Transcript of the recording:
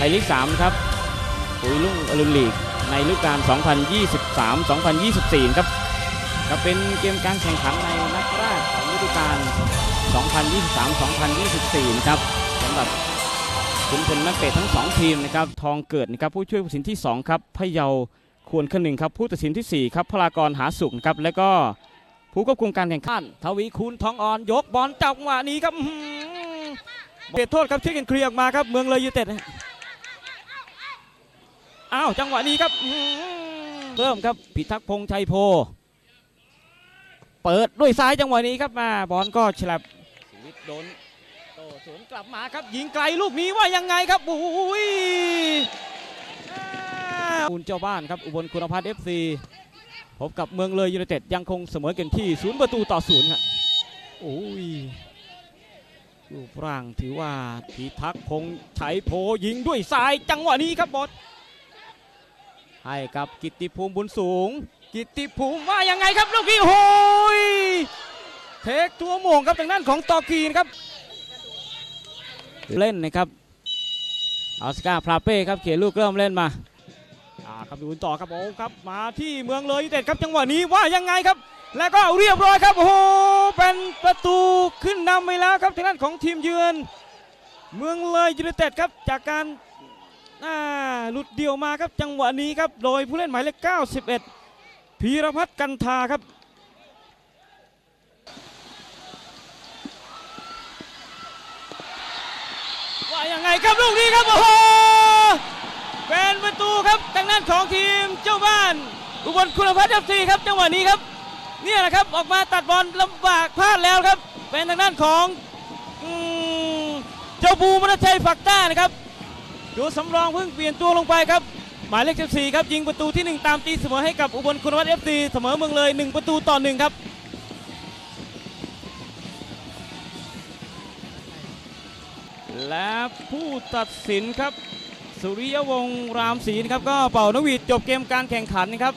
ทยลีก3ครับปุ๋ยลุ่งอรุณลีกในฤดูกาล 2023-2024 ครับก็เป็นเกมการแข่งขันในนัดแรกของฤดูกาล 2023-2024 นะครับสำหรับขุนพลนักเตะทั้ง 2 ทีมนะครับ ทองเกิดนะครับผู้ช่วยผู้ตัดสินที่ 2 ครับพะเยาควรขนึงครับผู้ตัดสินทีสี่4 ครับพลากรหาสุขนะครับและก็ผู้ควบคุมการแข่งขันทวีคูณทองอ่อน ยกบอลจับจังหวะนี้ครับอื้อหือเขตโทษครับช่วยกันเคลียร์ออกมาครับเมืองเลยยูเต็ด อ้าวจังหวะนี้ครับอื้อหือเริ่มครับพิทักษ์พงษ์ชัยโพ เปิดด้วยซ้ายจังหวะนี้ครับมาบอลก็ฉลับชีวิตโดนโตสวนกลับมาครับยิงไกลลูกนี้ว่ายังไงครับโอ้ยอ่าคุณเจ้าบ้านครับอุบลคุณพัฒน์เอฟซีพบกับเมืองเลยยูไนเต็ดยังคงเสมอกันที่ศูนย์ประตูต่อศูนย์ครับโอ้ยรูปร่างถือว่าพิทักษ์พงษ์ชัยโพยิงด้วยซ้ายจังหวะนี้ครับบอล ให้กับกิติภูมิบุญสูง กิติภูมิว่ายังไงครับลูกนี้โอ้ยเทคตัวโมงครับทางด้านของตอกีนครับ เล่นนะครับออสการ์พลาเป้ครับเขียนลูกเริ่มเล่นมาอ่าครับดูต่อครับโอ้ครับมาที่เมืองเลยยูไนเต็ดครับจังหวะนี้ว่ายังไงครับ แล้วก็เรียบร้อยครับโอ้โหเป็นประตูขึ้นนำไปแล้วครับทางด้านของทีมเยือน เมืองเลยยูไนเต็ดครับจากการ อ่าหลุดเดี่ยวมาครับจังหวะนี้ครับโดยผู้เล่นหมายเลข91พีรพัฒน์กันทาครับว่ายังไงครับลูกนี้ครับโอ้โหเป็นประตูครับทางด้านของทีมเจ้าบ้าน อุบลคุณพัฒน์เอฟซีครับจังหวะนี้ครับเนี่ยนะครับออกมาตัดบอลลำบากพลาดแล้วครับ เป็นทางด้านของเจ้าบูมรชัยฝักต้านะครับ ดูสำรองเพิ่งเปลี่ยนตัวลงไปครับ หมายเลข14ครับยิงประตูที่ 1 ตามตีเสมอให้กับอุบลคุณวัฒน์เอฟซีเสมอเมืองเลย 1 ประตูต่อหนึ่งครับและผู้ตัดสินครับ สุริยวงศ์รามศรีนะครับก็เป่านกหวีดจบเกมการแข่งขันนะครับ